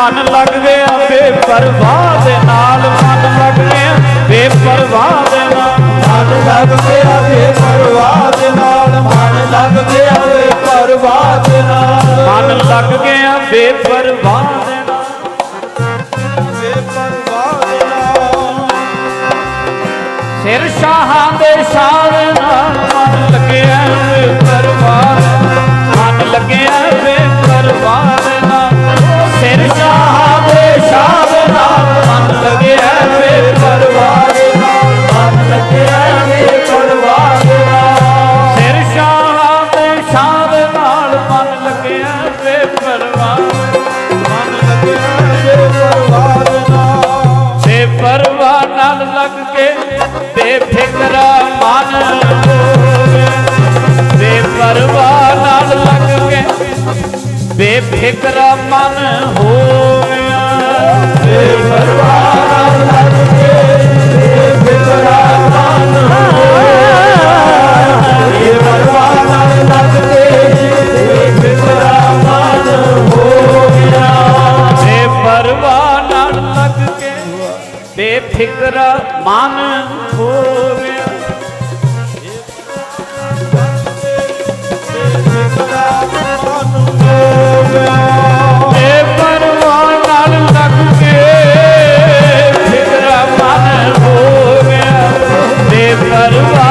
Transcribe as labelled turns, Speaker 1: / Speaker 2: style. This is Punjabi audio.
Speaker 1: ਮਨ ਲੱਗ ਗਿਆ ਬੇਪਰਵਾਹ ਦੇ ਨਾਲ ਮਨ ਲੱਗ ਗਿਆ ਬੇਪਰਵਾਹ ਦੇ ਨਾਲ
Speaker 2: ਮਨ ਲੱਗ ਗਿਆ ਬੇਪਰਵਾਹ ਦੇ ਨਾਲ ਮਨ ਲੱਗ ਗਿਆ ਬੇਪਰਵਾਹ ਦੇ ਨਾਲ
Speaker 1: ਮਨ ਲੱਗ ਗਿਆ ਬੇਪਰਵਾਹ ਦੇ ਨਾਲ ਸਿਰ ਸ਼ਾਹਾਂ ਦੇ ਸ਼ਾਨ ਨਾਲ ਮਨ ਲੱਗਿਆ। ਬੇਫਿਕਰਾ ਮਨ ਹੋਇਆ।
Speaker 2: ਬੇਪਰਵਾਹ ਨਾਲ ਲੱਗ ਕੇ ਬੇਫਿਕਰਾ ਮਨ ਹੋਇਆ ਬੇਪਰਵਾਹ ਨਾਲ ਲੱਗ ਕੇ, ਬੇਫਿਕਰਾ ਮਨ ਹੋਇਆ
Speaker 1: ਬੇਪਰਵਾਹ ਨਾਲ ਲੱਗ ਕੇ ਬੇਫਿਕਰਾ ਮਨ ਹੋ Hello.